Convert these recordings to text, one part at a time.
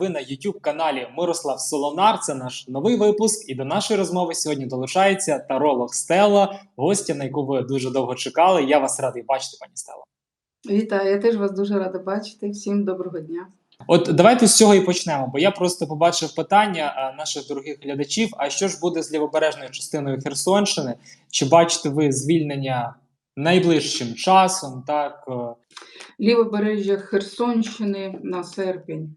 Ви на youtube каналі Мирослав Солонар. Це наш новий випуск. І до нашої розмови сьогодні долучається таролог Стелла, гостя, на яку ви дуже довго чекали. Я вас радий бачити, пані Стелла. Вітаю, я теж вас дуже рада бачити. Всім доброго дня. От давайте з цього і почнемо, бо я просто побачив питання наших дорогих глядачів: а що ж буде з лівобережною частиною Херсонщини? Чи бачите ви звільнення найближчим часом? Так е, Лівобережжя Херсонщини на серпень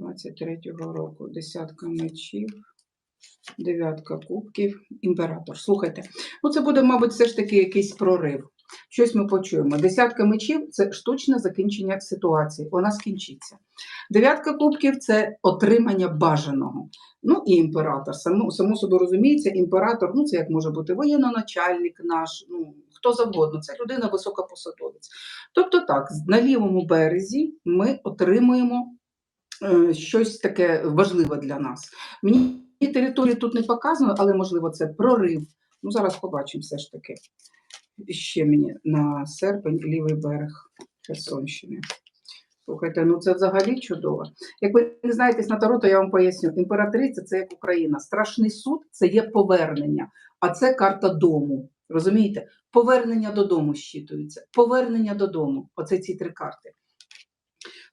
23-го року. Десятка мечів, дев'ятка кубків, імператор. Слухайте, ну це буде, мабуть, все ж таки якийсь прорив. Щось ми почуємо. Десятка мечів це штучне закінчення ситуації. Вона скінчиться. Дев'ятка кубків це отримання бажаного. Ну і імператор. Само, само собі розуміється, імператор, ну це як може бути воєнноначальник наш, ну хто завгодно, це людина високопосадовець. Тобто так, на лівому березі ми отримуємо щось таке важливе для нас. Мені території тут не показано, але можливо це прорив. Ну зараз побачимо все ж таки. Ще мені на серпень лівий берег Херсонщини. Слухайте, ну це взагалі чудово. Як ви не знаєтесь на Таро, то я вам поясню. Імператриця це як Україна. Страшний суд це є повернення, а це карта дому. Розумієте? Повернення додому щитується. Повернення додому. Оце ці три карти.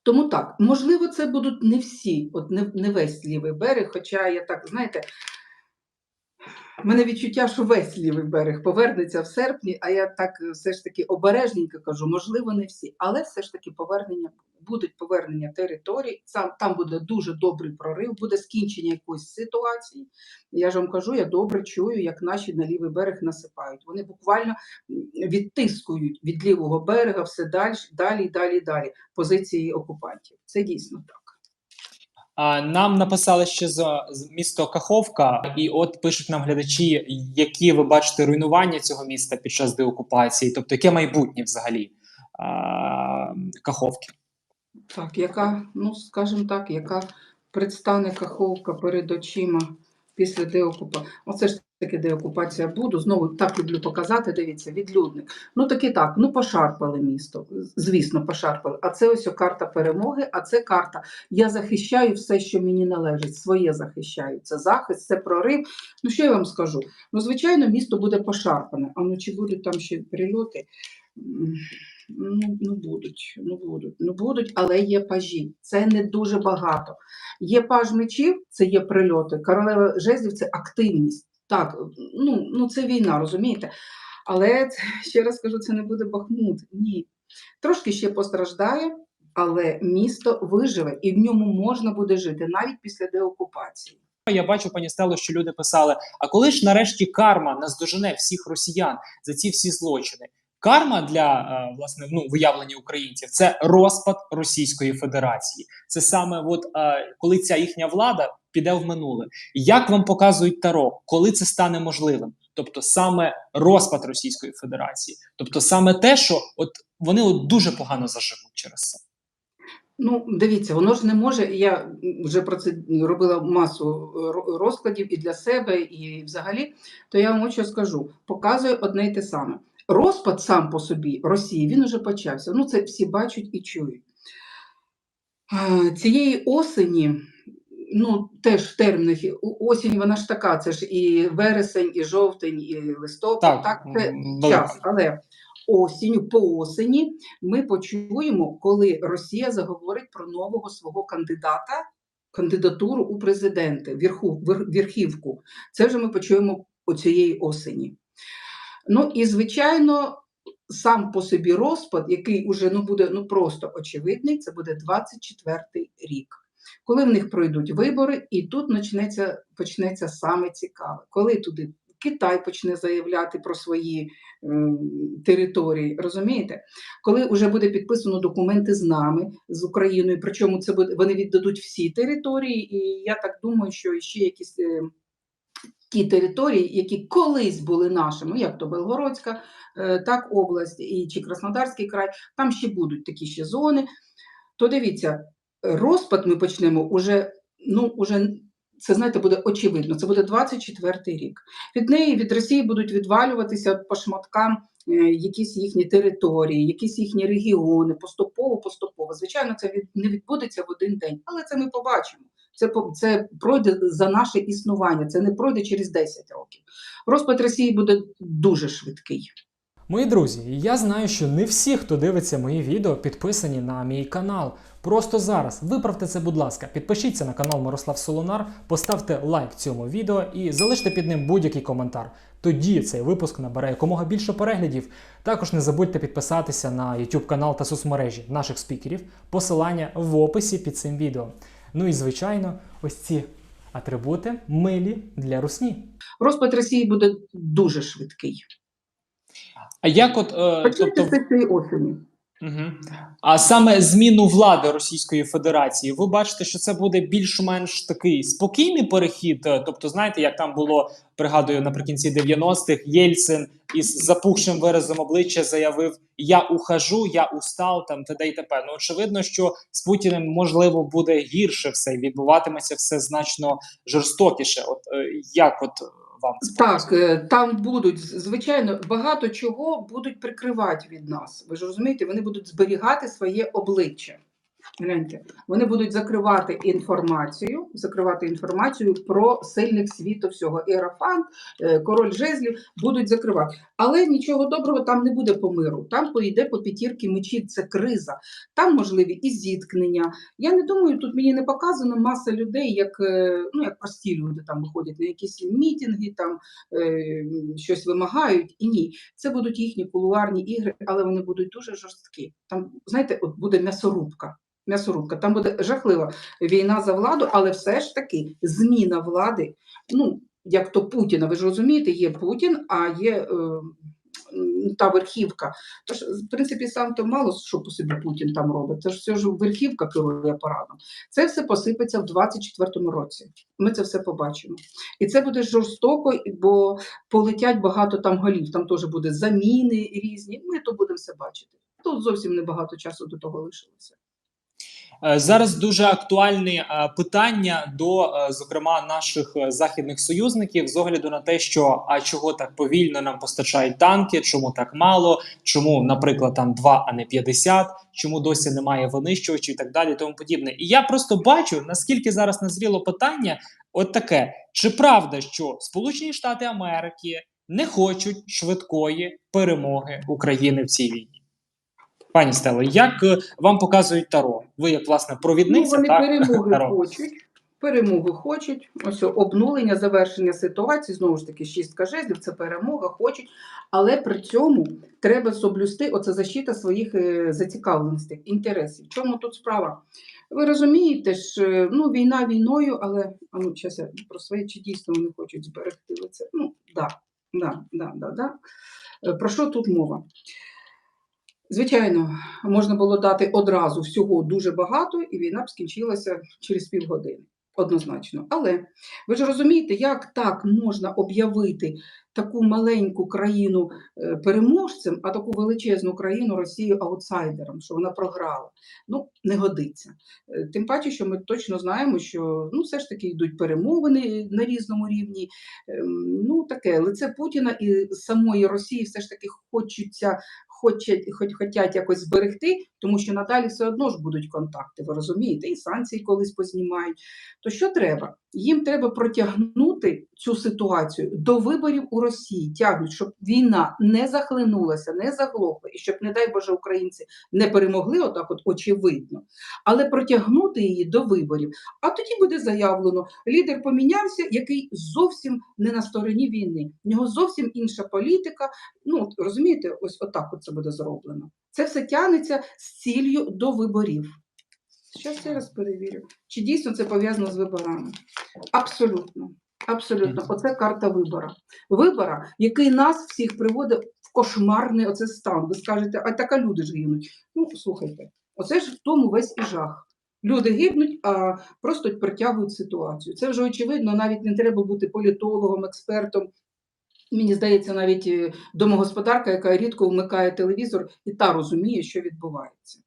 Тому так, можливо, це будуть не всі, от не, не весь лівий берег, хоча я так, знаєте, в мене відчуття, що весь лівий берег повернеться в серпні, а я так е, все ж таки обережненько кажу, можливо, не всі, але все ж таки повернення будуть повернення територій. Сам там буде дуже добрий прорив, буде скінчення якоїсь ситуації. Я ж вам кажу, я добре чую, як наші на лівий берег насипають. Вони буквально відтискують від лівого берега все далі, далі, далі, далі позиції окупантів. Це дійсно так. Нам написали ще з місто Каховка, і от пишуть нам глядачі, які ви бачите руйнування цього міста під час деокупації, тобто яке майбутнє взагалі Каховки. Так, яка, ну скажімо так, яка предстане Каховка перед очима після деокупації. Оце ж таки деокупація буду. Знову так люблю показати. Дивіться, відлюдник. Ну таки так, ну пошарпали місто. Звісно, пошарпали. А це ось карта перемоги, а це карта. Я захищаю все, що мені належить. Своє захищаю. Це захист, це прорив. Ну що я вам скажу? Ну, звичайно, місто буде пошарпане. А ну чи будуть там ще прильоти? Ну, ну будуть, ну будуть, ну будуть, але є пажі. Це не дуже багато. Є паж мечів, це є прильоти. Королева жезлів це активність. Так, ну, ну це війна, розумієте? Але ще раз кажу, це не буде Бахмут. Ні. Трошки ще постраждає, але місто виживе і в ньому можна буде жити навіть після деокупації. Я бачу, пані Стело, що люди писали: а коли ж нарешті карма наздожене всіх росіян за ці всі злочини? Карма для е, власне ну виявлення українців це розпад Російської Федерації. Це саме от е, коли ця їхня влада піде в минуле. Як вам показують таро, коли це стане можливим? Тобто саме розпад Російської Федерації, тобто саме те, що от вони от дуже погано заживуть через це. Ну, дивіться, воно ж не може. Я вже про це робила масу розкладів і для себе, і взагалі. То я вам що скажу: показує одне й те саме. Розпад сам по собі Росії він уже почався. Ну, це всі бачать і чують. Цієї осені, ну теж в термінах, осінь вона ж така, це ж і вересень, і жовтень, і листопад. Так, це м, час. Але осінню, по осені ми почуємо, коли Росія заговорить про нового свого кандидата, кандидатуру у президенти, верху, верхівку. Це вже ми почуємо оцієї осені. Ну і звичайно, сам по собі розпад, який уже ну, буде ну, просто очевидний, це буде 24-й рік. Коли в них пройдуть вибори, і тут почнеться, почнеться саме цікаве. Коли туди Китай почне заявляти про свої ем, території, розумієте? Коли вже буде підписано документи з нами, з Україною, причому це буде, вони віддадуть всі території, і я так думаю, що ще якісь е, ті території, які колись були нашими, як то Белгородська, е, так область і чи Краснодарський край, там ще будуть такі ще зони. То дивіться, розпад ми почнемо уже, ну, уже це знаєте, буде очевидно. Це буде 24-й рік. Від неї, від Росії будуть відвалюватися по шматкам е, якісь їхні території, якісь їхні регіони, поступово, поступово. Звичайно, це від, не відбудеться в один день, але це ми побачимо. Це, це пройде за наше існування, це не пройде через 10 років. Розпад Росії буде дуже швидкий. Мої друзі, я знаю, що не всі, хто дивиться мої відео, підписані на мій канал. Просто зараз виправте це, будь ласка, підпишіться на канал Мирослав Солонар, поставте лайк цьому відео і залиште під ним будь-який коментар. Тоді цей випуск набере якомога більше переглядів. Також не забудьте підписатися на YouTube канал та соцмережі наших спікерів. Посилання в описі під цим відео. Ну і звичайно, ось ці атрибути милі для русні. Розпад Росії буде дуже швидкий. А як от е, тобто, цієї осені. Угу. А саме зміну влади Російської Федерації, ви бачите, що це буде більш-менш такий спокійний перехід. Е, Тобто, знаєте, як там було, пригадую, наприкінці 90-х Єльцин із запухшим виразом обличчя заявив: Я ухожу, я устав, там т.д. і т.п. Ну очевидно, що з Путіним можливо буде гірше все, і відбуватиметься все значно жорстокіше. От е, як от вам Так, е, там будуть звичайно багато чого будуть прикривати від нас. Ви ж розумієте, вони будуть зберігати своє обличчя. Гляньте, вони будуть закривати інформацію, закривати інформацію про сильних світу всього. Іерофант, е, король жезлів будуть закривати. Але нічого доброго там не буде по миру. Там поїде по п'ятірки мечів. Це криза. Там можливі і зіткнення. Я не думаю, тут мені не показано маса людей, як е, ну як прості люди там виходять на якісь мітинги, там е, щось вимагають. І ні, це будуть їхні кулуарні ігри, але вони будуть дуже жорсткі. Там, знаєте, от буде м'ясорубка. М'ясорубка, там буде жахлива війна за владу, але все ж таки зміна влади. Ну, як то Путіна, ви ж розумієте, є Путін, а є е, та верхівка. Тож, в принципі, сам то мало що по собі Путін там робить. Це ж все ж верхівка керує апаратом. Це все посипеться в 24-му році. Ми це все побачимо. І це буде жорстоко, бо полетять багато там голів. Там теж буде заміни різні. Ми то будемо все бачити. Тут зовсім небагато часу до того лишилося. Е, Зараз дуже актуальне питання до, е, зокрема, наших е, західних союзників з огляду на те, що а чого так повільно нам постачають танки, чому так мало, чому, наприклад, там 2, а не 50, чому досі немає винищувачів і так далі, тому подібне. І я просто бачу, наскільки зараз назріло питання, от таке: чи правда, що Сполучені Штати Америки не хочуть швидкої перемоги України в цій війні? Пані Стело, як е, вам показують Таро? Ви як власне Ну, вони так, перемоги Таро? хочуть. Перемоги хочуть. Ось обнулення, завершення ситуації. Знову ж таки, шістка жезлів це перемога, хочуть. Але при цьому треба соблюсти оце защита своїх е, зацікавленостей, інтересів. Чому тут справа? Ви розумієте ж, е, ну, війна війною, але а ну, зараз я про своє чи дійсно вони хочуть зберегти це. Ну, да, да, да, да, да. Про що тут мова? Звичайно, можна було дати одразу всього дуже багато, і війна б скінчилася через півгодини. Однозначно. Але ви ж розумієте, як так можна об'явити таку маленьку країну е, переможцем, а таку величезну країну Росію аутсайдером, що вона програла. Ну, не годиться. Е, Тим паче, що ми точно знаємо, що ну, все ж таки йдуть перемовини на різному рівні. Ем, Ну, таке лице Путіна і самої Росії все ж таки хочуться хочуть, хоч, хотять якось зберегти, тому що надалі все одно ж будуть контакти, ви розумієте, і санкції колись познімають. То що треба? Їм треба протягнути цю ситуацію до виборів у Росії, тягнуть, щоб війна не захлинулася, не заглохла, і щоб, не дай Боже, українці не перемогли, отак, от очевидно, але протягнути її до виборів. А тоді буде заявлено: лідер помінявся, який зовсім не на стороні війни. В нього зовсім інша політика. Ну розумієте, ось отак от це буде зроблено. Це все тягнеться з ціллю до виборів. Зараз я раз перевірю, чи дійсно це пов'язано з виборами. Абсолютно. Абсолютно, оце карта вибора. Вибора, який нас всіх приводить в кошмарний оце стан. Ви скажете, а така люди ж гинуть. Ну, слухайте, оце ж в тому весь і жах. Люди гибнуть, а просто притягують ситуацію. Це вже очевидно, навіть не треба бути політологом, експертом. Мені здається, навіть е, домогосподарка, яка рідко вмикає телевізор, і та розуміє, що відбувається.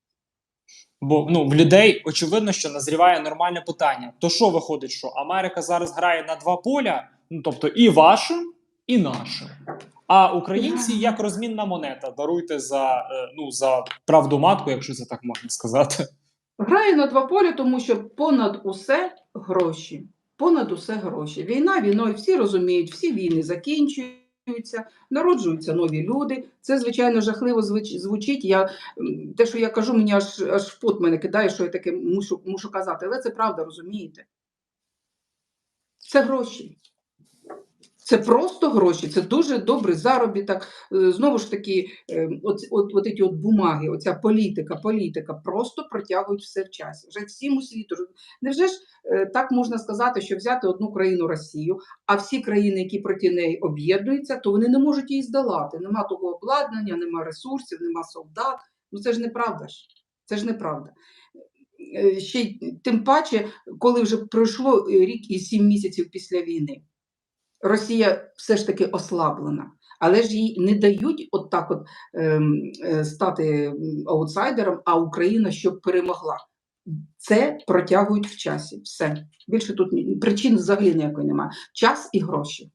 Бо ну в людей очевидно, що назріває нормальне питання. То що виходить, що Америка зараз грає на два поля, ну тобто і вашим, і нашим. А українці як розмінна монета. Даруйте за е, ну за правду матку, якщо це так можна сказати. Грає на два поля, тому що понад усе гроші. Понад усе гроші. Війна війною всі розуміють, всі війни закінчуються, народжуються нові люди. Це, звичайно, жахливо звучить. Я, те, що я кажу, мені аж, аж в пот мене кидає, що я таке мушу, мушу казати. Але це правда, розумієте? Це гроші. Це просто гроші, це дуже добрий заробіток. Е, Знову ж таки, е, от, от, от, ці от бумаги, оця політика, політика просто протягують все в часі. Вже всім у світу. Невже ж е, так можна сказати, що взяти одну країну Росію, а всі країни, які проти неї об'єднуються, то вони не можуть її здолати. Нема того обладнання, нема ресурсів, нема солдат. Ну це ж неправда ж. Це ж неправда. Ще тим паче, коли вже пройшло рік і сім місяців після війни. Росія все ж таки ослаблена, але ж їй не дають от так от ем, е, стати аутсайдером, а Україна щоб перемогла. Це протягують в часі. Все більше тут причин взагалі ніякої немає. Час і гроші.